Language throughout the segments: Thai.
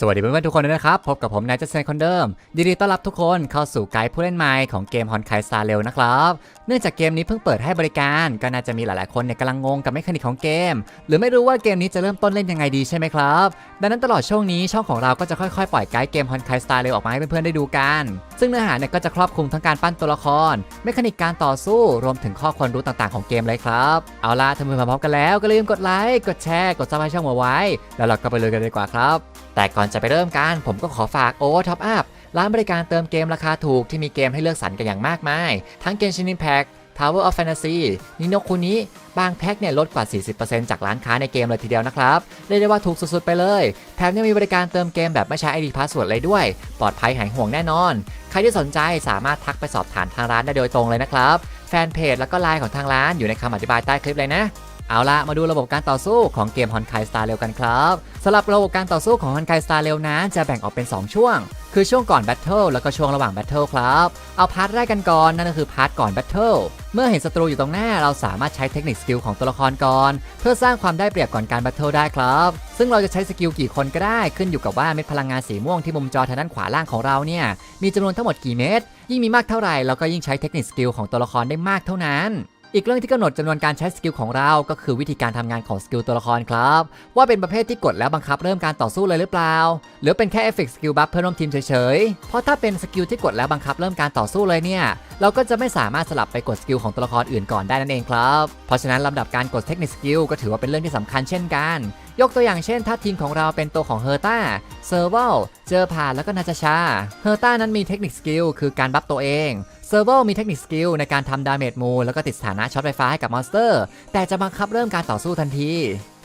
สวัสดีเพื่อนๆทุกคนด้วยนะครับ พบกับผมนายเจสันคนเดิมยินดีต้อนรับทุกคนเข้าสู่ไกด์ผู้เล่นใหม่ของเกมฮอนไคสตาเรลนะครับ เนื่องจากเกมนี้เพิ่งเปิดให้บริการก็น่าจะมีหลายๆคนเนี่ยกำลังงงกับเมคานิกของเกม หรือไม่รู้ว่าเกมนี้จะเริ่มต้นเล่นยังไงดีใช่ไหมครับ ดังนั้นตลอดช่วงนี้ช่องของเราก็จะค่อยๆ ปล่อยไกด์เกมฮอนไคสตาเรลออกมาให้เพื่อนๆได้ดูกัน ซึ่งเนื้อหาเนี่ยก็จะครอบคลุมทั้งการปั้นตัวละครเมคานิกการต่อสู้รวมถึงข้อควรรู้ต่างๆของเกมเลยครับเอาล่ะถ้าเพื่อนๆพร้อมกันแล้วก็ลืมกดไลค์กดแชร์กดซับสไครต์ช่องเอาไว้ แล้วเราก็ไปเลยกันดีกว่าครับ แต่ก่อนจะไปเริ่มกัน ผมก็ขอฝาก o v e r Top Up ร้านบริการเติมเกมราคาถูกที่มีเกมให้เลือกสรรกันอย่างมากมาย ทั้งเกมชินินแพ็ก Tower of Fantasy นิโนคุนิบางแพ็คเนี่ยลดกว่า 40%จากร้านค้าในเกมเลยทีเดียวนะครับ เรียกได้ว่าถูกสุดๆไปเลย แถมยังมีบริการเติมเกมแบบไม่ใช้ ID Password เลยด้วย ปลอดภัยหายห่วงแน่นอน ใครที่สนใจสามารถทักไปสอบถามทางร้านได้โดยตรงเลยนะครับ แฟนเพจแล้วก็ไลน์ของทางร้านอยู่ในคำอธิบายใต้คลิปเลยนะ เอาละมาดูระบบการต่อสู้ของเกมฮอนไคสตาร์เร็วกันครับสำหรับระบบการต่อสู้ของฮอนไคสตาร์เร็วนั้นจะแบ่งออกเป็น 2 ช่วง คือช่วงก่อนแบทเทิลแล้วก็ช่วงระหว่างแบทเทิลครับเอาพาร์ทแรกกันก่อนนั่นก็คือพาร์ทก่อนแบทเทิลเมื่อเห็นศัตรูอยู่ตรงหน้าเราสามารถใช้เทคนิคสกิลของตัวละครก่อน เพื่อสร้างความได้เปรียบก่อนการแบทเทิลได้ครับ ซึ่งเราจะใช้สกิลกี่คนก็ได้ขึ้นอยู่กับว่าเม็ดพลังงานสีม่วงที่มุมจอทางด้านขวาล่างของเราเนี่ยมีจำนวนทั้งหมดกี่เม็ดยิ่งมีมากเท่าไหร่เราก็ยิ่งใช้เทคนิคสกิลของตัวละครได้มากเท่านั้น อีกเรื่องที่กำหนดจำนวนการใช้สกิลของเราก็คือวิธีการทำงานของสกิลตัวละครครับ ว่าเป็นประเภทที่กดแล้วบังคับเริ่มการต่อสู้เลยหรือเปล่า หรือเป็นแค่เอฟเฟกต์สกิลบัฟเพื่อนร่วมทีมเฉยๆ เพราะถ้าเป็นสกิลที่กดแล้วบังคับเริ่มการต่อสู้เลยเนี่ย เราก็จะไม่สามารถสลับไปกดสกิลของตัวละครอื่นก่อนได้นั่นเองครับ เพราะฉะนั้นลำดับการกดเทคนิคสกิลก็ถือว่าเป็นเรื่องที่สำคัญเช่นกัน ยกตัวอย่างเช่น ถ้าทีมของเราเป็นตัวของเฮอร์ต้าเซอร์เวลเจอผ่านแล้วก็นาจาชา เฮอร์ต้านั้นมีเทคนิคสกิลคือการบัฟตัวเอง ซอร์เวลมีเทคนิคสกิลในการทำดาเมจมูแล้วก็ติดสถานะช็อตไฟฟ้าให้กับมอนสเตอร์ แต่จะบังคับเริ่มการต่อสู้ทันที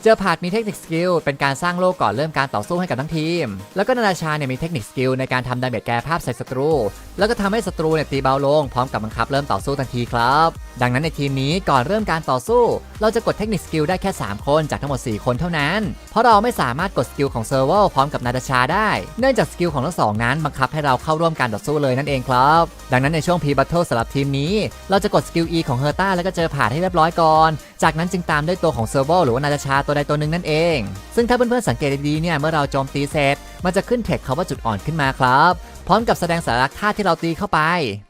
เจอผาดมีเทคนิคสกิลเป็นการสร้างโลกก่อนเริ่มการต่อสู้ให้กับทั้งทีม แล้วก็นาราชาเนี่ยมีเทคนิคสกิลในการทำดาเมจแก้ภาพใส่ศัตรู แล้วก็ทำให้ศัตรูเนี่ยตีเบาลงพร้อมกับบังคับเริ่มต่อสู้ทันทีครับ ดังนั้นในทีมนี้ก่อนเริ่มการต่อสู้ เราจะกดเทคนิคสกิลได้แค่ 3 คนจากทั้งหมด 4 คนเท่านั้น เพราะเราไม่สามารถกดสกิลของเซอร์เวลพร้อมกับนาดาชาได้ เนื่องจากสกิลของทั้งสองนั้นบังคับให้เราเข้าร่วมการต่อสู้เลยนั่นเองครับ ดังนั้นในช่วงพีบัตเทิลสำหรับทีมนี้ เราจะกดสกิล E ของเฮอร์ต้าแล้วก็เจอผ่านให้เรียบร้อยก่อน จากนั้นจึงตามด้วยตัวของเซอร์เวลหรือว่านาจาชาตัวใดตัวหนึ่งนั่นเอง ซึ่งถ้าเพื่อนๆสังเกตดีๆเนี่ยเมื่อเราโจมตีเสร็จมันจะขึ้นเทคคาว่าจุดอ่อนขึ้นมาครับพร้อมกับแสดงสารักท่าที่เราตีเข้าไป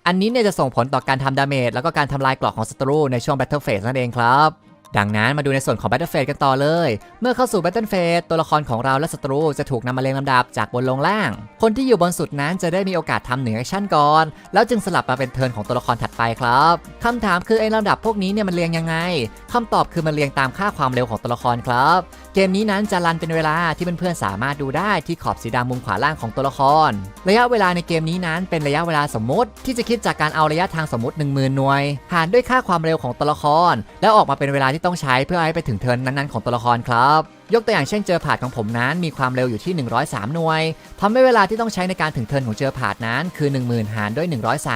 อันนี้เนี่ยจะส่งผลต่อการทำดาเมจแล้วก็การทำลายกรอกของศัตรูในช่วง Battle Phase นั่นเองครับ ดังนั้นมาดูในส่วนของ Battlefield กันต่อเลย เมื่อเข้าสู่ Battlefield ตัวละครของเราและศัตรูจะถูกนำมาเรียงลำดับจากบนลงล่าง คนที่อยู่บนสุดนั้นจะได้มีโอกาสทำหนึ่งแอคชั่นก่อน แล้วจึงสลับมาเป็นเทิร์นของตัวละครถัดไปครับคำถามคือไอ้ลำดับพวกนี้เนี่ยมันเรียงยังไงคำตอบคือมันเรียงตามค่าความเร็วของตัวละครครับเกมนี้นั้นจะรันเป็นเวลาที่เพื่อนๆสามารถดูได้ที่ขอบสีดำมุมขวาล่างของตัวละคร ระยะเวลาในเกมนี้นั้นเป็นระยะเวลาสมมติ ที่จะคิดจากการเอาระยะทางสมมติ 10,000 หน่วย หารด้วยค่าความเร็วของตัวละคร แล้วออกมาเป็นเวลาที่ต้องใช้เพื่อให้ไปถึงเทิร์นนั้นๆของตัวละครครับ ยกตัวอย่างเช่นเจอผาดของผมนั้นมีความเร็วอยู่ที่ 103 หน่วยทำให้เวลาที่ต้องใช้ในการถึงเทินของเจอผาดนั้นคือ 10,000 หารด้วย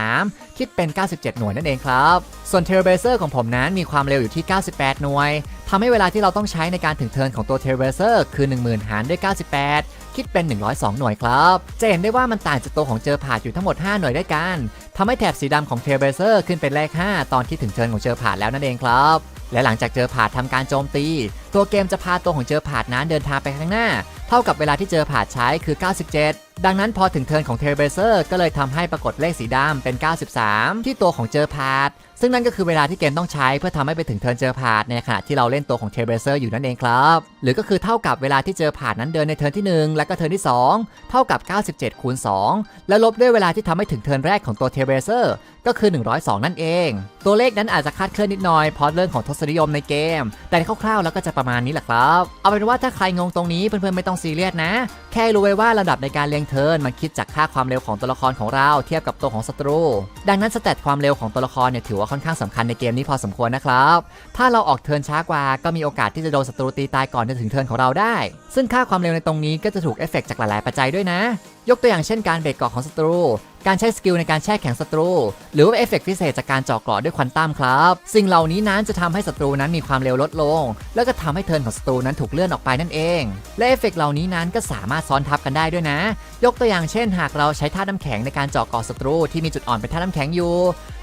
103 คิดเป็น 97 หน่วยนั่นเองครับ ส่วนเทเลเบเซอร์ของผมนั้นมีความเร็วอยู่ที่ 98 หน่วยทำให้เวลาที่เราต้องใช้ในการถึงเทินของตัวเทเลเบเซอร์คือ 10,000 หารด้วย 98คิดเป็น 102 หน่วยครับ จะเห็นได้ว่ามันต่างจากตัวของเจอผาดอยู่ทั้งหมด 5 หน่วยด้วยกันทำให้แถบสีดำของเทเลเบเซอร์ขึ้นเป็นเลข 5 ตอนที่ถึงเทินของเจอผาดแล้วนั่นเองครับ และหลังจากเจอผาดทำการโจมตี ตัวเกมจะพาตัวของเจอผาดนั้นเดินทางไปข้างหน้า เท่ากับเวลาที่เจอผาดใช้คือ 97 ดังนั้นพอถึงเทิร์นของเทเบเซอร์ก็เลยทำให้ปรากฏเลขสีดำเป็น 93 ที่ตัวของเจอผาด ซึ่งนั่นก็คือเวลาที่เกมต้องใช้เพื่อทำให้ไปถึงเทิร์นเจอผาดในขณะที่เราเล่นตัวของเทเลเบเซอร์อยู่นั่นเองครับ หรือก็คือเท่ากับเวลาที่เจอผ่าดนั้นเดินในเทิร์นที่ 1 และก็เทิร์นที่ 2 เท่ากับ 97คูณ2แล้วลบด้วยเวลาที่ทำให้ถึงเทิร์นแรกของตัวเทเบเซอร์ก็คือ 102 นั่นเอง ตัวเลขนั้นอาจจะคาดเคลื่อนนิดหน่อยเพราะเรื่องของทศนิยมในเกม แต่คร่าวๆแล้วก็จะประมาณนี้แหละครับ เอาเป็นว่าถ้าใครงงตรงนี้เพื่อนๆไม่ต้องซีเรียสนะ แค่รู้ไว้ว่าระดับในการเรียงเทิร์นมันคิดจากค่าความเร็วของตัวละครของเราเทียบกับตัวของศัตรู ดังนั้นสเตตความเร็วของตัวละครเนี่ยถือว่าค่อนข้างสำคัญในเกมนี้พอสมควรนะครับ ถ้าเราออกเทิร์นช้ากว่าก็มีโอกาสที่จะโดนศัตรูตีตายก่อนจะถึงเทิร์นของเราได้ ซึ่งค่าความเร็วในตรงนี้ก็จะถูกเอฟเฟกต์จากหลาย ๆ ปัจจัยด้วยนะ ยกตัวอย่างเช่นการเบรกเกาะของศัตรู การใช้สกิลในการแช่แข็งศัตรู หรือว่าเอฟเฟกต์พิเศษจากการเจาะเกราะด้วยควันตัมครับ สิ่งเหล่านี้นั้นจะทำให้ศัตรูนั้นมีความเร็วลดลง แล้วก็ทำให้เทิร์นของศัตรูนั้นถูกเลื่อนออกไปนั่นเอง และเอฟเฟกต์เหล่านี้นั้นก็สามารถซ้อนทับกันได้ด้วยนะ ยกตัวอย่างเช่น หากเราใช้ท่าน้ำแข็งในการเจาะเกราะศัตรูที่มีจุดอ่อนเป็นท่าน้ำแข็งอยู่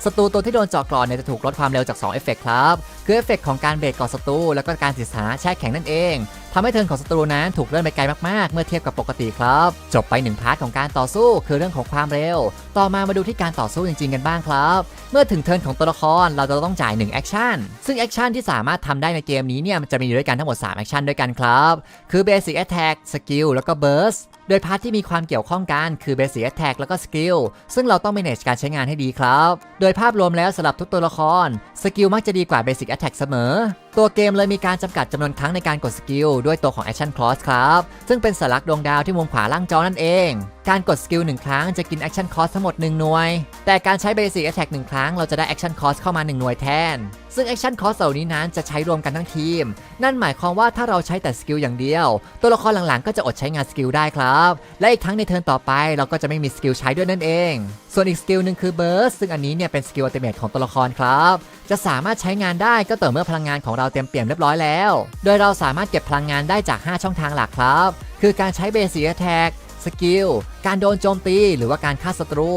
ศัตรูตัวที่โดนเจาะเกราะเนี่ยจะถูกลดความเร็วจาก2เอฟเฟกครับ คือเอฟเฟกของการเบรกเกราะศัตรูแล้วก็การติดสถานะแช่แข็งนั่นเอง ทำให้เทิร์นของศัตรูนั้นถูกเลื่อนไปไกลมากๆ เมื่อเทียบกับปกติครับ จบไปหนึ่งพาร์ทของการต่อสู้คือเรื่องของความเร็ว ต่อมามาดูที่การต่อสู้จริงๆกันบ้างครับ เมื่อถึงเทิร์นของตัวละครเราจะต้องจ่าย1แอคชั่นซึ่งแอคชั่นที่สามารถทำได้ในเกมนี้เนี่ยมันจะมีอยู่ด้วยกันทั้งหมด3แอคชั่นด้วยกันครับคือ Basic Attack Skill แล้วก็ Burst โดยพาร์ทที่มีความเกี่ยวข้องกันคือ Basic Attack แล้วก็ Skill ซึ่งเราต้อง manage การใช้งานให้ดีครับ โดยภาพรวมแล้วสำหรับทุกตัวละครสกิลมักจะดีกว่า Basic Attack เสมอ ตัวเกมเลยมีการจำกัดจำนวนครั้งในการกดสกิลด้วยตัวของ Action Cost ครับ ซึ่งเป็นสัญลักษณ์ดวงดาวที่มุมขวาล่างจอนั่นเอง การกดสกิล1ครั้งจะกิน Action Cost ทั้งหมด 1 หน่วย แต่การใช้ Basic Attack 1 ครั้งเราจะได้ Action Cost เข้ามา 1 หน่วยแทน ซึ่ง Action Cost เหล่านี้นั้นจะใช้รวมกันทั้งทีม นั่นหมายความว่าถ้าเราใช้แต่สกิลอย่างเดียว ตัวละครหลังๆก็จะอดใช้งานสกิลได้ครับ และอีกทั้งในเทิร์นต่อไปเราก็จะไม่มีสกิลใช้ด้วยนั่นเอง ส่วนอีกสกิลหนึ่งคือ Burst ซึ่งอันนี้เนี่ยเป็นสกิลอัลติเมทของตัวละครครับจะสามารถใช้งานได้ก็ต่อเมื่อพลังงานของเราเต็มเปี่ยมเรียบร้อยแล้ว โดยเราสามารถเก็บพลังงานได้จาก 5 ช่องทางหลักครับ คือการใช้ Basic Attack สกิ สกิล การโดนโจมตี หรือว่าการฆ่าศัตรู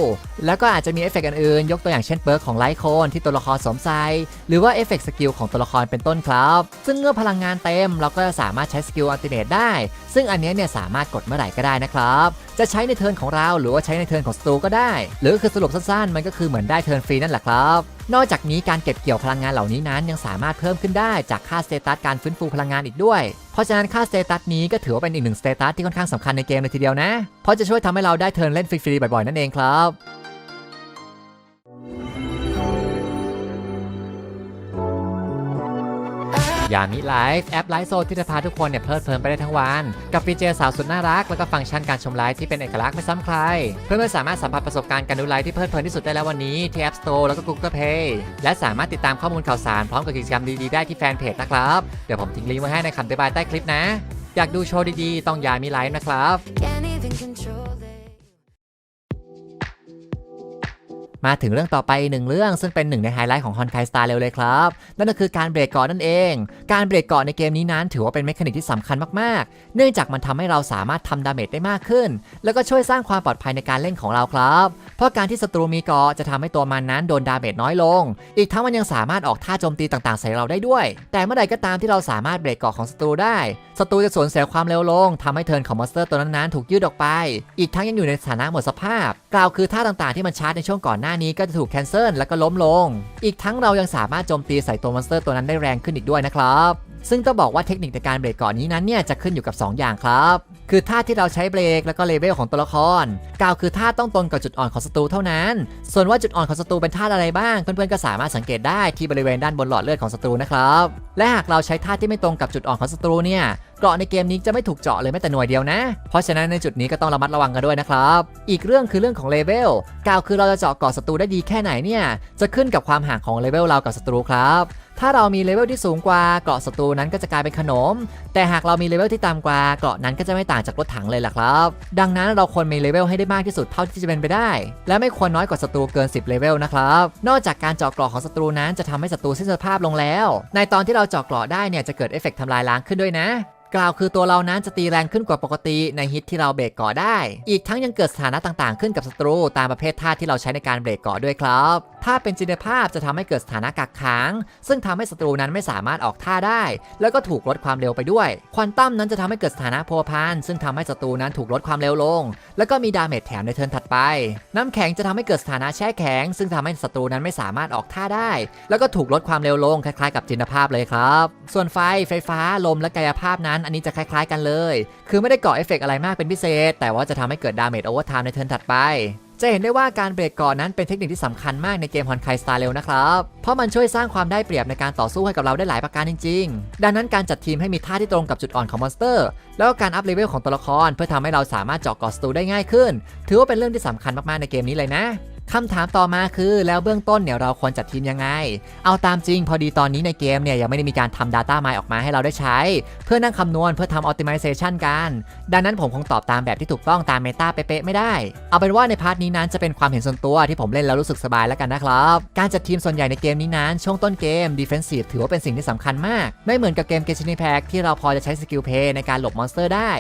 แล้วก็อาจจะมีเอฟเฟกต์อื่นๆ ยกตัวอย่างเช่นเปิร์กของไลท์โคนที่ตัวละครสวมใส่หรือว่าเอฟเฟกต์สกิลของตัวละครเป็นต้นครับ ซึ่งเมื่อพลังงานเต็ม เราก็จะสามารถใช้สกิลอัลติเมทได้ ซึ่งอันนี้เนี่ยสามารถกดเมื่อไหร่ก็ได้นะครับ จะใช้ในเทิร์นของเราหรือว่าใช้ในเทิร์นของศัตรูก็ได้ หรือคือสรุปสั้นๆ มันก็คือเหมือนได้เทิร์นฟรีนั่นแหละครับ นอกจากนี้การเก็บเกี่ยวพลังงานเหล่านี้นั้นยังสามารถเพิ่มขึ้นได้จากค่าสเตตัสการฟื้นฟูพลังงานอีกด้วย เพราะฉะนั้นค่าสเตตัสนี้ก็ถือว่าเป็นอีกหนึ่งสเตตัสที่ค่อนข้างสำคัญในเกมเลยทีเดียวนะ เพราะจะช่วยทำให้เราได้เทิร์นเล่นฟรีๆบ่อยๆนั่นเองครับ ยามิไลฟ์แอปไลฟ์โซที่จะพาทุกคนเนี่ยเพลิดเพลินไปได้ทั้งวัน กับฟีเจอร์สาวสุดน่ารัก แล้วก็ฟังก์ชันการชมไลฟ์ที่เป็นเอกลักษณ์ไม่ซ้ำใคร เพื่อนๆสามารถสัมผัสประสบการณ์การดูไลฟ์ที่เพลิดเพลินที่สุดได้แล้ววันนี้ที่ App Store แล้วก็ Google Play และสามารถติดตามข้อมูลข่าวสารพร้อมกับกิจกรรมดีๆได้ที่แฟนเพจนะครับเดี๋ยวผมทิ้งลิงก์ไว้ให้ในคำอธิบายใต้คลิปนะ อยากดูโชว์ดีๆต้องยามิไลฟ์นะครับ มาถึงเรื่องต่อไปหนึ่งเรื่องซึ่งเป็นหนึ่งในไฮไลท์ของฮอนไคสตาร์เร็วเลยครับ นั่นก็คือการเบรกเกาะนั่นเอง การเบรกเกาะในเกมนี้นั้นถือว่าเป็นเมคานิกที่สำคัญมากๆ เนื่องจากมันทำให้เราสามารถทำดาเมจได้มากขึ้น แล้วก็ช่วยสร้างความปลอดภัยในการเล่นของเราครับ เพราะการที่ศัตรูมีเกาะจะทำให้ตัวมันนั้นโดนดาเมจน้อยลง อีกทั้งมันยังสามารถออกท่าโจมตีต่างๆ ใส่เราได้ด้วย แต่เมื่อใดก็ตามที่เราสามารถเบรกเกาะของศัตรูได้ ศัตรูจะสูญเสียความเร็วลงทำให้เทิร์นของมอนสเตอร์ตัวนั้นๆถูกยืดออกไป อีกทั้งยังอยู่ในสถานะหมดสภาพ กล่าวคือท่าต่างๆที่มันชาร์จในช่วงก่อนหน้านี้ก็จะถูกแคนเซิลแล้วก็ล้มลง อีกทั้งเรายังสามารถโจมตีใส่ตัวมอนสเตอร์ตัวนั้นได้แรงขึ้นอีกด้วยนะครับ ซึ่งต้องบอกว่าเทคนิคในการเบรกก่อนนี้นั้นเนี่ยจะขึ้นอยู่กับ 2 อย่างครับ คือท่าที่เราใช้เบรกแล้วก็เลเวลของตัวละครกล่าวคือท่าต้องตรงกับจุดอ่อนของศัตรูเท่านั้น ส่วนว่าจุดอ่อนของศัตรูเป็นท่าอะไรบ้าง เพื่อนๆก็สามารถสังเกตได้ที่บริเวณด้านบนหลอดเลือดของศัตรูนะครับ และหากเราใช้ท่าที่ไม่ตรงกับจุดอ่อนของศัตรูเนี่ยเกราะในเกมนี้จะไม่ถูกเจาะเลยแม้แต่หน่วยเดียวนะ เพราะฉะนั้นในจุดนี้ก็ต้องระมัดระวังกันด้วยนะครับ อีกเรื่องคือเรื่องของเลเวลกล่าวคือเราจะเจาะเกาะศัตรูได้ดีแค่ไหนเนี่ย จะขึ้นกับความห่างของเลเวลเรากับศัตรูครับ ถ้าเรามีเลเวลที่สูงกว่าเกราะศัตรูนั้นก็จะกลายเป็นขนม แต่หากเรามีเลเวลที่ต่ำกว่าเกราะนั้นก็จะไม่ต่างจากรถถังเลยล่ะครับ ดังนั้นเราควรมีเลเวลให้ได้มากที่สุดเท่าที่จะเป็นไปได้ และไม่ควรน้อยกว่าศัตรูเกิน 10เลเวลนะครับ นอกจากการเจาะเกราะของศัตรูนั้นจะทำให้ศัตรูสิ้นสภาพลงแล้ว ในตอนที่เราเจาะเกราะได้เนี่ยจะเกิดเอฟเฟกต์ทำลายล้างขึ้นด้วยนะกล่าวคือตัวเรานั้นจะตีแรงขึ้นกว่าปกติในฮิตที่เราเบรกกาะได้ อีกทั้งยังเกิดสถานะต่างๆ ขึ้นกับศัตรูตามประเภทท่าที่เราใช้ในการเบรกกาะด้วยครับ ถ้าเป็นจินตภาพจะทำให้เกิดสถานะกักขัง ซึ่งทำให้ศัตรูนั้นไม่สามารถออกท่าได้ แล้วก็ถูกลดความเร็วไปด้วย ควอนตัมนั้นจะทำให้เกิดสถานะโพพานซึ่งทำให้ศัตรูนั้นถูกลดความเร็วลง แล้วก็มีดาเมจแถมในเทิร์นถัดไป น้ำแข็งจะทำให้เกิดสถานะแช่แข็ง ซึ่งทำให้ศัตรูนั้นไม่สามารถออกท่าได้ แล้วก็ถูกลดความเร็วลงคล้ายๆ กับจินตภาพเลยครับ ส่วนไฟไฟฟ้าลมและกายภาพนั้น อันนี้จะคล้าย ๆ กันเลย คือไม่ได้ก่อเอฟเฟกต์อะไรมากเป็นพิเศษ แต่ว่าจะทำให้เกิดดาเมจโอเวอร์ไทม์ในเทิร์นถัดไป จะเห็นได้ว่าการเบรกก่อนนั้นเป็นเทคนิคที่สำคัญมากในเกมฮอนไคสตาร์เร็วนะครับ เพราะมันช่วยสร้างความได้เปรียบในการต่อสู้ให้กับเราได้หลายประการจริง ๆ ดังนั้นการจัดทีมให้มีท่าที่ตรงกับจุดอ่อนของมอนสเตอร์ แล้วก็การอัพเลเวลของตัวละคร เพื่อทำให้เราสามารถเจาะกาะศัตรูได้ง่ายขึ้น ถือว่าเป็นเรื่องที่สำคัญมากๆในเกมนี้เลยนะ คำถามต่อมาคือแล้วเบื้องต้นเนี่ยเราควรจัดทีมยังไง เอาตามจริงพอดีตอนนี้ในเกมเนี่ยยังไม่ได้มีการทำ Data Mine ออกมาให้เราได้ใช้ เพื่อนั่งคำนวณเพื่อทำ Optimization กัน ดังนั้นผมคงตอบตามแบบที่ถูกต้องตามเมตาเป๊ะๆไม่ได้ เอาเป็นว่าในพาร์ทนี้นั้นจะเป็นความเห็นส่วนตัวที่ผมเล่นแล้วรู้สึกสบายแล้วกันนะครับ การจัดทีมส่วนใหญ่ในเกมนี้นั้นช่วงต้นเกม Defensive ถือว่าเป็นสิ่งที่สำคัญมาก ไม่เหมือนกับเกม g e s h i n i p a c ที่เราพอจะใช้สกิลเพย์ในการหลบมอนสเตอร์ได้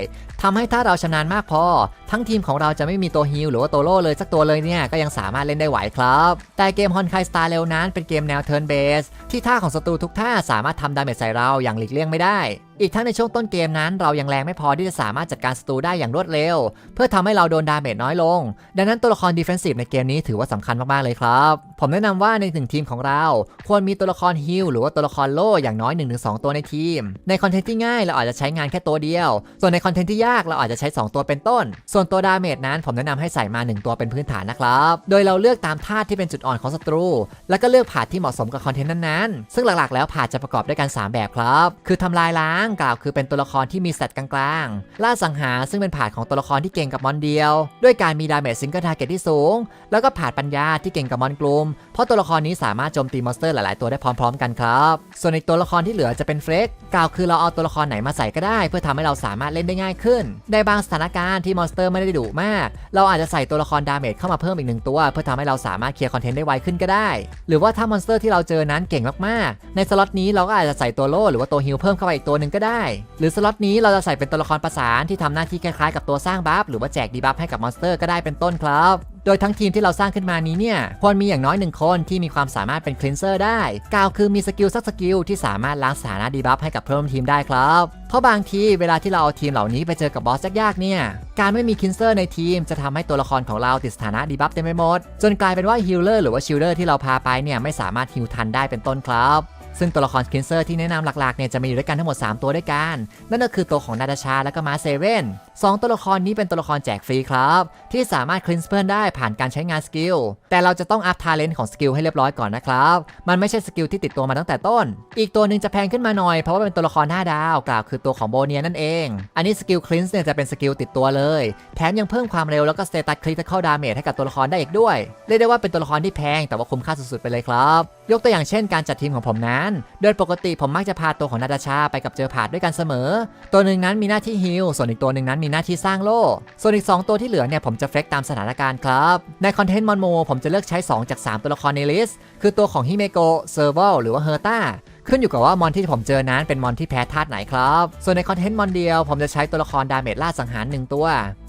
ทำให้ถ้าเราชำนาญมากพอ ทั้งทีมของเราจะไม่มีตัวฮิลหรือว่าตัวโล่เลยสักตัวเลยเนี่ยก็ยังสามารถเล่นได้ไหวครับ แต่เกมฮอนไคสตาร์เร็วนั้นเป็นเกมแนวเทิร์นเบสที่ท่าของศัตรูทุกท่าสามารถทำดาเมจใส่เราอย่างหลีกเลี่ยงไม่ได้อีกทั้งในช่วงต้นเกมนั้นเรายังแรงไม่พอที่จะสามารถจัดการศัตรูได้อย่างรวดเร็ว เพื่อทำให้เราโดนดาเมจน้อยลง ดังนั้นตัวละครดีเฟนซีฟในเกมนี้ถือว่าสำคัญมาก ๆ เลยครับ ผมแนะนำว่าในหนึ่งทีมของเรา ควรมีตัวละครฮิลหรือว่าตัวละครโล่อย่างน้อย 1-2 ตัวในทีม ในคอนเทนต์ที่ง่ายเราอาจจะใช้งานแค่ตัวเดียว ส่วนในคอนเทนต์ที่ยากเราอาจจะใช้ 2 ตัวเป็นต้น ส่วนตัวดาเมจนั้นผมแนะนำให้ใส่มา 1 ตัวเป็นพื้นฐานนะครับ โดยเราเลือกตามธาตุที่เป็นจุดอ่อนของศัตรู แล้วก็เลือกผาดที่เหมาะสมกับคอนเทนต์นั้นๆซึ่งหลักๆ แล้วผาดจะประกอบด้วยกัน 3 แบบครับ คือทำลายล้างกล่าวคือเป็นตัวละครที่มีสเตตกลางๆ ล่าสังหารซึ่งเป็นผาดของตัวละครที่เก่งกับมอนเดียว ด้วยการมีดาเมจซิงเกิลทาร์เก็ตที่สูง แล้วก็ผาดปัญญาที่เก่งกับมอนกลุ่ม เพราะตัวละครนี้สามารถโจมตีมอนสเตอร์หลายๆ ตัวได้พร้อมๆ กันครับ ส่วนอีกตัวละครที่เหลือจะเป็นเฟรกกล่าวคือเราเอาตัวละครไหนมาใส่ก็ได้ เพื่อทำให้เราสามารถเล่นได้ง่ายขึ้น ในบางสถานการณ์ที่มอนสเตอร์ไม่ได้ดุมาก เราอาจจะใส่ตัวละครดาเมจเข้ามาเพิ่มอีกหนึ่งตัว เพื่อทำให้เราสามารถเคลียร์คอนเทนต์ได้ไวขึ้นก็ได้ หรือว่าถ้ามอนสเตอร์ที่เราเจอนั้นเก่งมากๆ ในสล็อตนี้เราก็อาจจะใส่ตัวโล่หรือว่าตัวฮิลเพิ่มเข้าไปอีกตัวหนึ่งก็ได้ หรือสล็อตนี้เราจะใส่เป็นตัวละครประสานที่ทำหน้าที่คล้ายๆกับตัวสร้างบัฟหรือว่าแจกดีบัฟให้กับมอนสเตอร์ก็ได้เป็นต้นครับโดยทั้งทีมที่เราสร้างขึ้นมานี้เนี่ยควรมีอย่างน้อยหนึ่งคนที่มีความสามารถเป็นคลีนเซอร์ได้กล่าวคือมีสกิลสักสกิลที่สามารถล้างสถานะดีบัฟให้กับเพื่อนร่วมทีมได้ครับ เพราะบางทีเวลาที่เราเอาทีมเหล่านี้ไปเจอกับบอสยากๆเนี่ยการไม่มีคลีนเซอร์ในทีมจะทำให้ตัวละครของเราติดสถานะดีบัฟเต็มไปหมดจนกลายเป็นว่าฮิลเลอร์หรือว่าชิลเลอร์ที่เราพาไปเนี่ยไม่สามารถฮิลทันได้เป็นต้นครับ ซึ่งตัวละครสกินเซอร์ที่แนะนำหลักๆเนี่ยจะมีอยู่ด้วยกันทั้งหมด 3 ตัวด้วยกัน นั่นก็คือตัวของนาตาชาและก็มาเซเว่นสองตัวละครนี้เป็นตัวละครแจกฟรีครับ ที่สามารถคลินส์เพื่อนได้ผ่านการใช้งานสกิล แต่เราจะต้องอัพทาเลนต์ของสกิลให้เรียบร้อยก่อนนะครับ มันไม่ใช่สกิลที่ติดตัวมาตั้งแต่ต้น อีกตัวหนึ่งจะแพงขึ้นมาหน่อยเพราะว่าเป็นตัวละคร5ดาวกล่าวคือตัวของโบเนียนั่นเอง อันนี้สกิลคลินส์เนี่ยจะเป็นสกิลติดตัวเลย แถมยังเพิ่มความเร็วแล้วก็สเตตัสคริติคอลดาเมจให้กับตัวละครได้อีกด้วย เรียกได้ว่าเป็นตัวละครที่แพงแต่ว่าคุ้มค่าสุดๆไปเลยครับยกตัวอย่างเช่นการจัดทีมของผมนั้น โดยปกติผมมักจะพาตัวของนาตาชาไปกับเจอผาดด้วยกันเสมอ ตัวหนึ่งนั้นมีหน้าที่ฮิลส่วนอีกตัวหนึ่งนั้นมีหน้าที่สร้างโล่ ส่วนอีก 2 ตัวที่เหลือเนี่ยผมจะเฟกตามสถานการณ์ครับ ในคอนเทนต์มอนโมผมจะเลือกใช้ 2 จาก 3 ตัวละครในลิสต์ คือตัวของฮิเมโกเซอร์เวลหรือว่าเฮอร์ตา ขึ้นอยู่กับว่ามอนที่ผมเจอนั้นเป็นมอนที่แพ้ธาตุไหนครับ ส่วนในคอนเทนต์มอนเดียวผมจะใช้ตัวละครดาเมจล่าสังหารหนึ่งตัว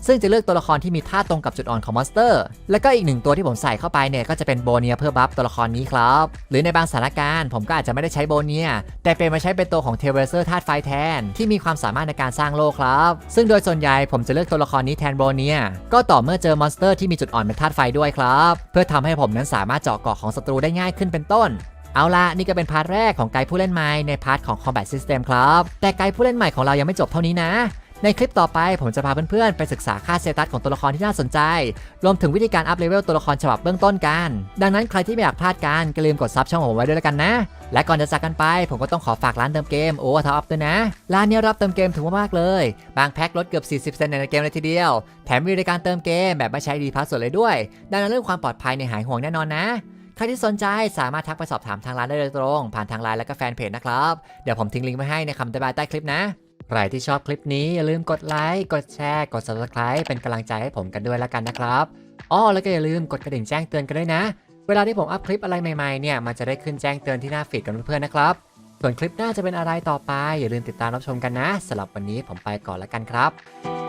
ซึ่งจะเลือกตัวละครที่มีธาตุตรงกับจุดอ่อนของมอนสเตอร์ แล้วก็อีกหนึ่งตัวที่ผมใส่เข้าไปเนี่ยก็จะเป็นโบเนียเพื่อบัฟตัวละครนี้ครับ หรือในบางสถานการณ์ผมก็อาจจะไม่ได้ใช้โบเนีย แต่เป็นมาใช้เป็นตัวของเทเวเซอร์ธาตุไฟแทน ที่มีความสามารถในการสร้างโลกครับ ซึ่งโดยส่วนใหญ่ผมจะเลือกตัวละครนี้แทนโบเนีย ก็ต่อเมื่อเจอมอนสเตอร์ที่มีจุดอ่อนเป็นธาตุไฟด้วยครับ เพื่อทำให้ผมนั้นสามารถเจาะเกาะของศัตรูได้ง่ายขึ้นเป็นต้น เอาละนี่ก็เป็นพาร์ทแรกของไกด์ผู้เล่นใหม่ในพาร์ทของ Combat System ครับ แต่ไกด์ผู้เล่นใหม่ของเรายังไม่จบเท่านี้นะ ในคลิปต่อไปผมจะพาเพื่อนๆ ไปศึกษาค่าเตตัสของตัวละครที่น่าสนใจ รวมถึงวิธีการอัพเลเวลตัวละครฉบับเบื้องต้นกัน ดังนั้นใครที่ไม่อยากพลาดกันก็ลืมกดซับช่องผมไว้ด้วยแล้วกันนะ และก่อนจะจากกันไป ผมก็ต้องขอฝากร้านเติมเกมโอเวอร์ท็อปด้วยนะ ร้านนี้รับเติมเกมถูกมากๆเลย บางแพ็คลดเกือบ 40%ในเกมเลยทีเดียว แถมมีบริการเติมเกมแบบไม่ใช้ดีพาสส่วนเลยด้วย ดังนั้นเรื่องความปลอดภัยในหายห่วงแน่นอนนะ ใครที่สนใจสามารถทักไปสอบถามทางร้านได้โดยตรง ผ่านทางไลน์และก็แฟนเพจนะครับ เดี๋ยวผมทิ้งลิงก์ไว้ให้ในคำอธิบายใต้คลิปนะใครที่ชอบคลิปนี้อย่าลืมกดไลค์ กดแชร์ กด subscribe เป็นกำลังใจให้ผมกันด้วยแล้วกันนะครับอ้อแล้วก็อย่าลืมกดกระดิ่งแจ้งเตือนกันด้วยนะ เวลาที่ผมอัพคลิปอะไรใหม่ๆเนี่ยมันจะได้ขึ้นแจ้งเตือนที่หน้าฟีดกันเพื่อนๆนะครับ ส่วนคลิปหน้าจะเป็นอะไรต่อไป อย่าลืมติดตามรับชมกันนะสำหรับวันนี้ผมไปก่อนแล้วกันครับ